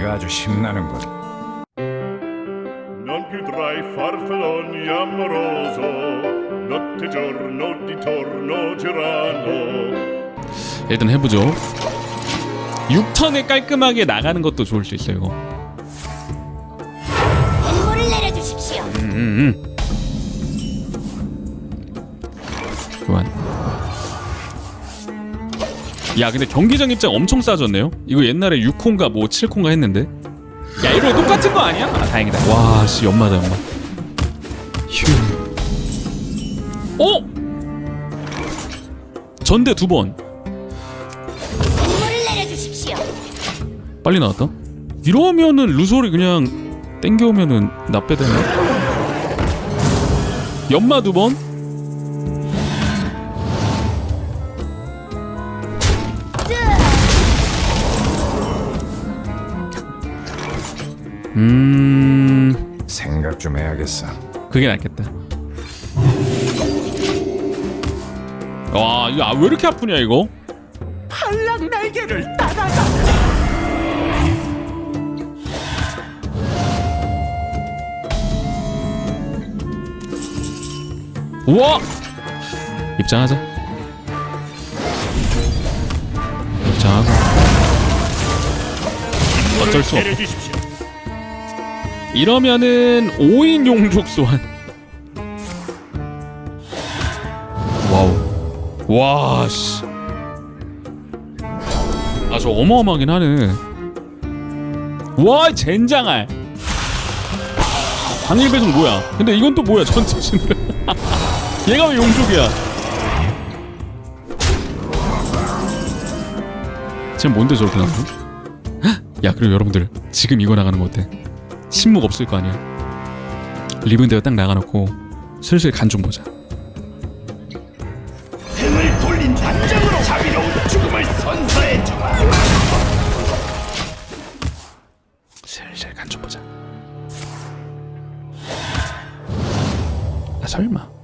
소리가 아주 신나는군. Non più tra i farfalloni amoroso, notte e giorno di torno girano. 일단 해보죠 6턴에 깔끔하게 나가는 것도 좋을 수 있어요 이거 인물을 내려주십시오. 교환 야 근데 경기장 입장 엄청 싸졌네요? 이거 옛날에 6콘가 뭐 7콘가 했는데? 야 이거 똑같은 거 아니야? 아 다행이다. 와씨 연마다 연마. 휴. 어? 전대 두번. 내려주십시오. 빨리 나왔다. 이러면은 루소리 그냥 땡겨오면은 나빼되네. 연마 두번 음. 생각 좀 해야겠어. 그게 낫겠다. 와 이거 아, 왜 이렇게 아프냐 이거? 팔랑 날개를 따라가. 우와! 입장하자. 입장하고. 어쩔 수 없어 내려주십시오. 이러면은 5인 용족 소환. 와우. 와 씨. 아 저 어마어마하긴 하네. 와 젠장알. 방일배송 뭐야? 근데 이건 또 뭐야 전투신을? 얘가 왜 용족이야? 지금 뭔데 저렇게 나오지? 야 그리고 여러분들 지금 이거 나가는 거 어때? 신목 없을 거 아니야. 리븐데어 딱 나가놓고 슬슬 간 좀 보자. 등을 돌린 단장으로 자비로운 죽음을 선사해 주마 슬슬 간 좀 보자. 아 설마.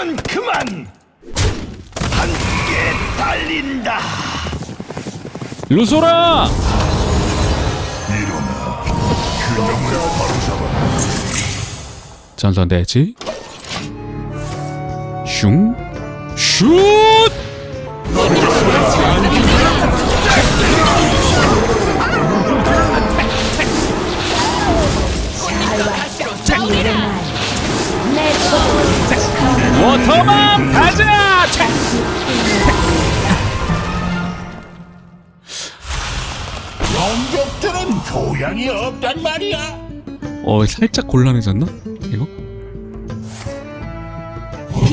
잡담은 그만 함께 달린다 루소라. 전선 대지. 슝. 슛. 내 손. 워터밤 가자. 차. 영족들은 교양이 없단 말이야 어 살짝 곤란해졌나? 이거?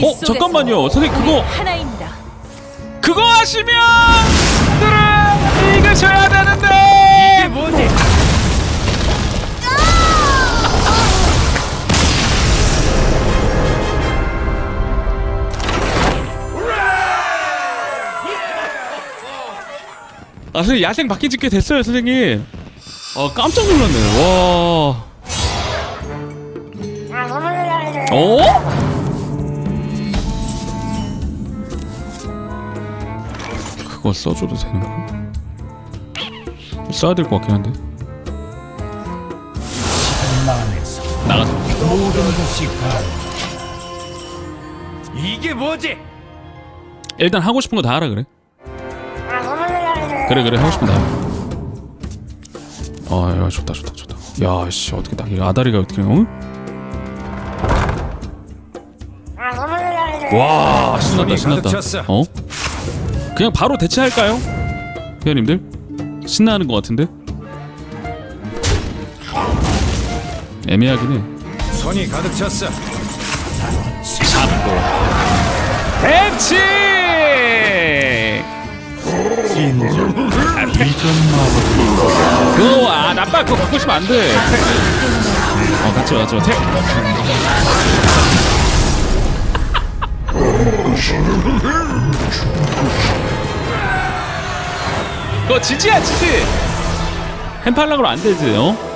어 잠깐만요 선생님 그거 하나입니다. 그거 하시면 들은 이기셔야 되는데 이게 뭐지? 아 선생님 야생 바뀐 지꽤 됐어요 선생님 아 깜짝 놀랐네 와 어? 그거 써줘도 되는 거야? 써야 될 것 같긴 한데 나가자 모든 것이 가 이게 뭐지? 일단 하고 싶은 거 다 하라 그래 그래 그래 하고 싶은 거다 하라 아야 좋다 좋다 좋다 야 씨 어떻게 딱 이 아다리가 어떻게 어? 와 신났다 신났다. 어? 그냥 바로 대체할까요? 회원님들 신나는 것 같은데 애매하긴 해 손이 가득 찼어. 대치 그거 아 나빠. 그거 갖고 싶으면 안돼. 어 같이 와 같이 와 태... 그거 지지야 지지. 햄팔락으로 안 되지 어?